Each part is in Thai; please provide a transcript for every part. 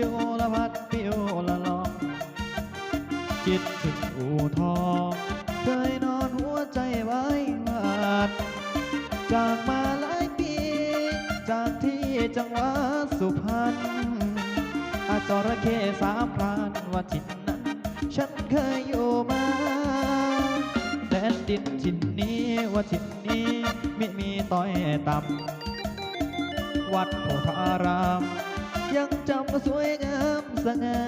พิวละพัดพิวละลองคิดถึงอู่ทองเคยนอนหัวใจไว้หวาดจากมาหลายปี จากที่จังหวัดสุพรรณอาจระเข้สามพรานว่าทินนั้นฉันเคยอยู่มาแดนดินทินนี้ว่าทินนี้ไม่มีต้อยต่ำวัดโพธาราม ยังจำสวยงามสง่า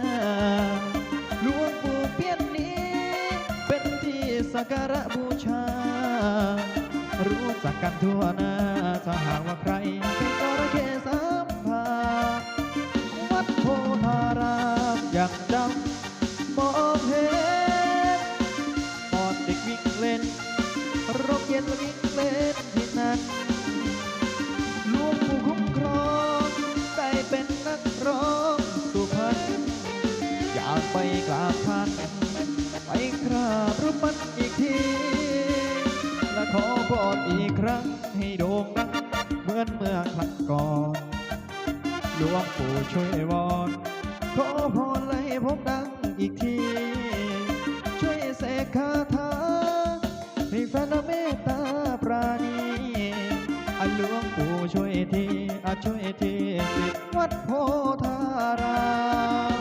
หลวงปู่เปียนนี้ เป็นที่สักการะบูชา รู้จักกันทั่วหน้าถ้าหากว่าใครเป็นจระเข้สามพาวัดโพธารามยังจำ พรอีกครั้งให้โด่งดังเหมือนเมื่อครั้งก่อนหลวงปู่ช่วยวอนขอพรให้ผมดังอีกที ช่วยเสกคาถาให้แฟนเมตตาปราณีอาหลวงปู่ช่วยทีอาช่วยทีสิวัดโพธาราม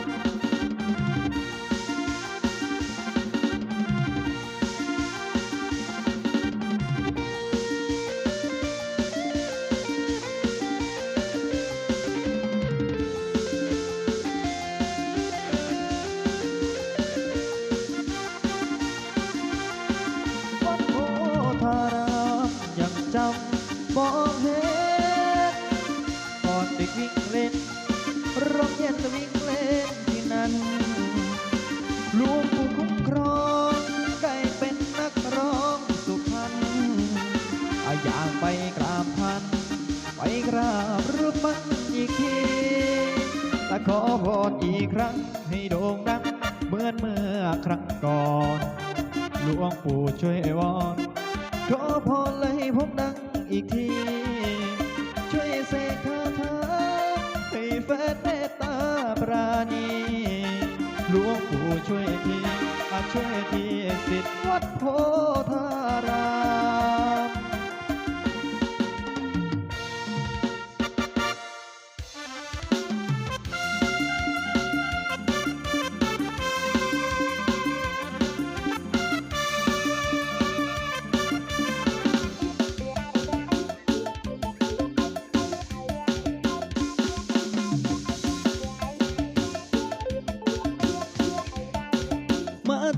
พรอีกครั้งให้โด่งดังเหมือนเมื่อครั้งก่อน หลวงปู่ช่วยวอนขอพรเลยผมดังอีกที ช่วยเสกคาถาให้แฟนเมตตาปราณีหลวงปู่ช่วยทีอาช่วยทีสิทธิ์วัดโพธาราม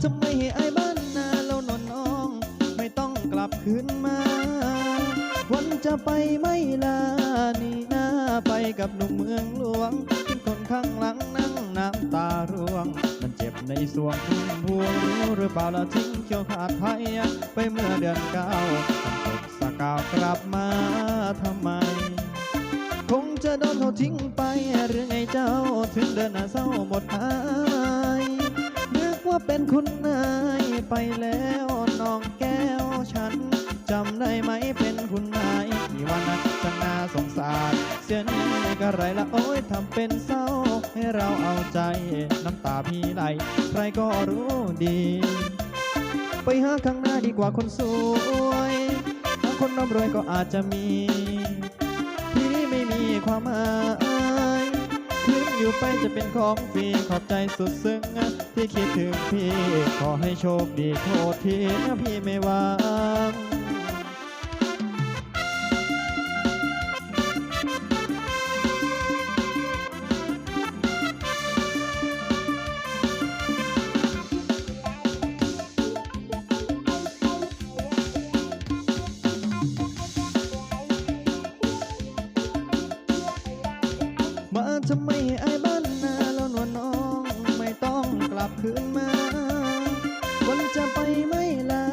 ทำไมให้ไอ้บ้านนาแล้วนอนน้อง ไม่ต้องกลับคืนมา วันจะไปไม่ลานี่นาไปกับหนุ่มเมืองหลวงที่คนข้างหลังนั่งน้ำตาร่วง มันเจ็บในสวงพุ่มพวงหรือเปล่าละทิ้งเขียวขาดไพ่ไปเมื่อเดือนเก้าต้องตกสกาวกลับมาทำไมคงจะโดนเขาทิ้งไปหรือไงเจ้า ถึงเดินหน้าเศร้าหมดหาย ว่าเป็นคุณนายไปแล้วน้องแก้วฉันจำได้ไหมเป็นคุณนายที่วันนั้นช่างน่าสงสารเสียนี้ก็ไรละโอ้ยทำเป็นเศร้า ให้เราเอาใจน้ำตาพี่ไหล ใครก็รู้ดี ไปหาข้างหน้าดีกว่าคนสวยหาคนร่ำรวยก็อาจจะมี ที่ไม่มีความหมาย อยู่ไปจะเป็นของฟรีขอบใจสุดซึ้งที่คิดถึงพี่ ขอให้โชคดีโทษทีนะพี่ไม่วาง ไอ้บ้านนาแล้วนวลน้องไม่ต้องกลับคืนมาวันจะไปไม่ลา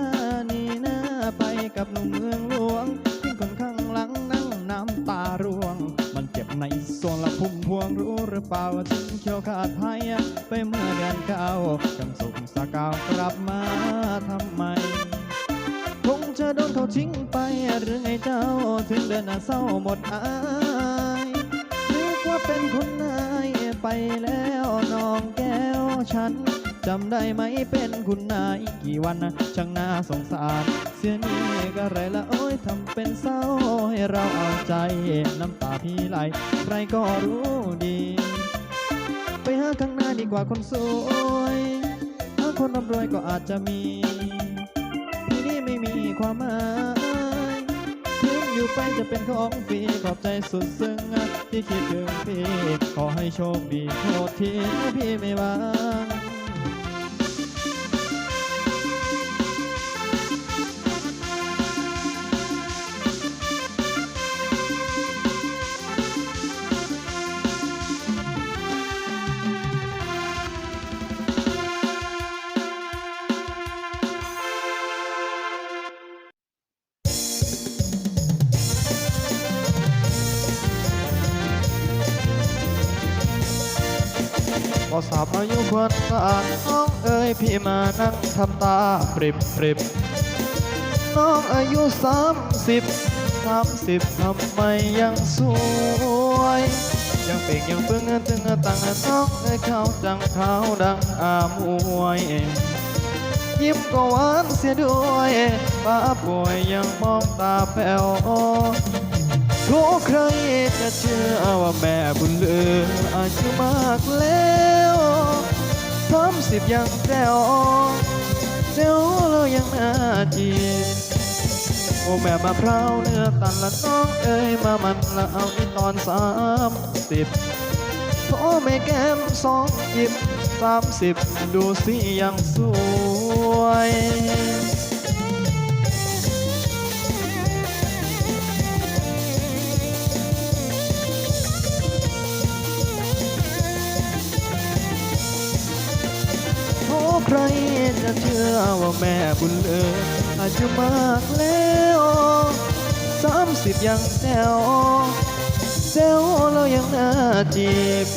นี่นะไปกับหนุ่มเมืองหลวงที่คนข้างหลังนั่งน้ำตาร่วง มันเจ็บในส่วนละพุ่มพวงรู้หรือเปล่าว่าทิ้งเขียวขาดไทยไปเมื่อเดือนเก้าจำสุขสะกาวกลับมาทำไมคงจะโดนเขาทิ้งไปหรือไงเจ้า ถึงเดินหน้าเศร้าหมดอายนึกว่าเป็นคนนา ไปแล้วน้องแก้วฉันจำได้ไหมเป็นคุณนายกี่วันนะช่างน่าสงสาร เสียนี่ก็ไรละโอ้ยทำเป็นเศร้าให้เราเอาใจน้ำตาพี่ไหลใครก็รู้ดี ไปหาข้างหน้าดีกว่าคนสวยถ้าคนร่ำรวยก็อาจจะมีพี่นี่ไม่มีความหมาย ไปจะเป็นของฟรีขอบใจสุดซึ้งที่คิดถึงพี่ ขอให้โชคดีโทษทีพี่ไม่วาง อสอบอายุควรสานน้องเอ๋ยพี่มานั่งทำตาปริบปริบน้องอายุสามสิบสามสิบทำไมยังสวย ยังเป่งยังเพิ่งเงินถึงตังน้องเอ๋ยเขาจังเขาดังอามวยยิ้มก็หวานเสียด้วยป้าป่วยยังมองตาแป๋ว ทุกใครจะเชื่อว่าแม่บุญเลืออายุมากแล้วสามสิบยังแจ๋วแจ๋วแล้วยังน่าจีบโอ้แม่มาพร้าวเนื้อตันละน้องเอ้ยมามันละเอาอีตอนสามสิบโอ้แม่แก้มสองหยิบสามสิบดูสิยังสวย ใครจะเชื่อว่าแม่บุญเลืออายุมากแล้วสามสิบยังแซวแซวแล้วยังน่าจีบ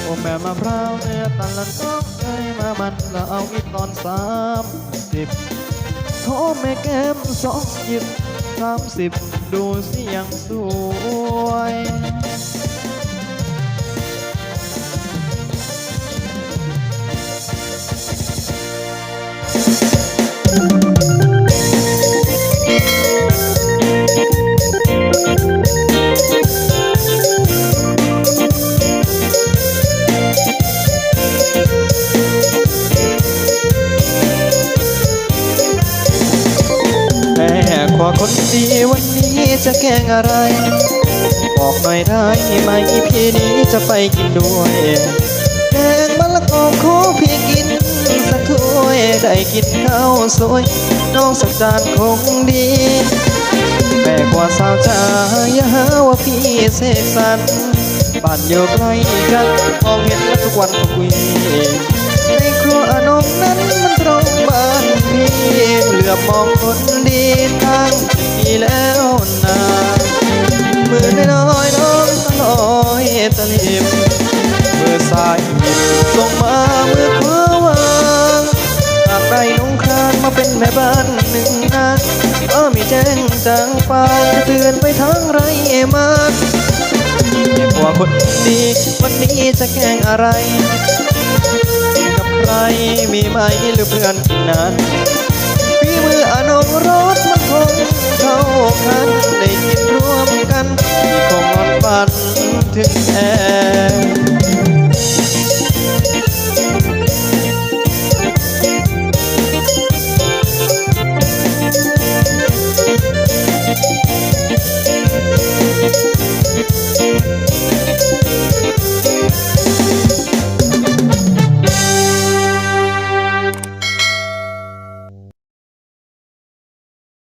โอ้แม่มาพร้าวเนื้อตันละน้องเอ้ยมามันละเอาอีกตอนสามสิบโอ้แม่แก้มสองหยิบสามสิบดูสิยังสวย ม่ขอคนดีวันนี้จะแกงอะไร บอกหน่อยได้ไหมพี่นี้จะไปกินด้วยแกงมะละกอขอพี่กินสักถ้วยได้กินข้าวสวยน้องสักจานคงดีแม่กว่าสาวจ๋าอย่าหาว่าพี่เสกสรรบ้านอยู่ใกล้กันมองเห็นแล้วทุกวันทุกวี รัวอนงนั้นมันตรงบ้านพี่เหลือบมองคนดีทางพี่แล้วนามือน้อยน้องตลอยตะลิบมือซ้ายหยิบส่งมามือขวาวางหากได้นุ่งครานมาเป็นแม่บ้านหนึ่งนาก็มีแจ้งจางไปเตือนไปทางไรมาเรียกว่าคนดีวันนี้จะแกล้งอะไร มีไหมหรือเพื่อนนั้นฝีมืออนงรสมันคงเข้ากันได้กินร่วมกันที่คงนอนฝันถึงแอ